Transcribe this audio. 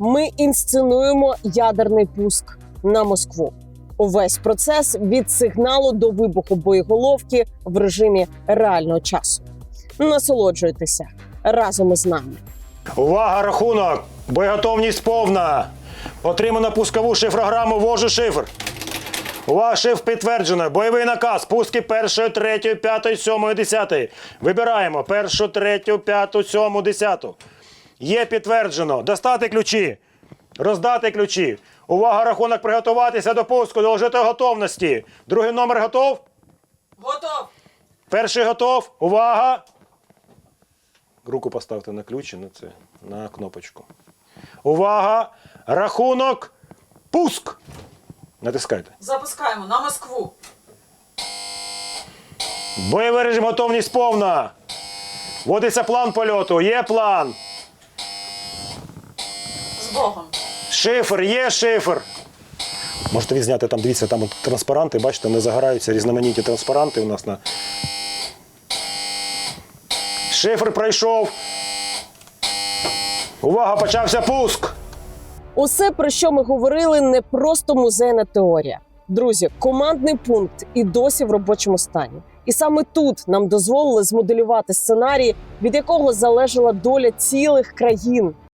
ми інсценуємо ядерний пуск на Москву. Увесь процес від сигналу до вибуху боєголовки в режимі реального часу. Насолоджуйтеся разом із нами. Увага, рахунок! Боєготовність повна. Отримано пускову шифрограму ввожу шифр. Увага, шифр підтверджено. Бойовий наказ. Пуски першої, третьої, п'ятої, сьомої, десятої. Вибираємо першу, третю, п'яту, сьому, десяту. Є підтверджено. Достати ключі. Роздати ключі. Увага, рахунок, приготуватися до пуску, доложити готовності. Другий номер готов? Готов! Перший готов. Увага! Руку поставте на ключі, на це, на кнопочку. Увага! Рахунок! Пуск! Натискайте. Запускаємо на Москву. Бойовий режим готовність повна. Вводиться план польоту. Є план. З Богом. Шифр, є шифр. Можете відзняти там, дивіться, там от транспаранти, бачите, не загораються різноманітні транспаранти у нас на. Шифр пройшов. Увага, почався пуск. Усе, про що ми говорили, не просто музейна теорія. Друзі, командний пункт і досі в робочому стані. І саме тут нам дозволили змоделювати сценарій, від якого залежала доля цілих країн.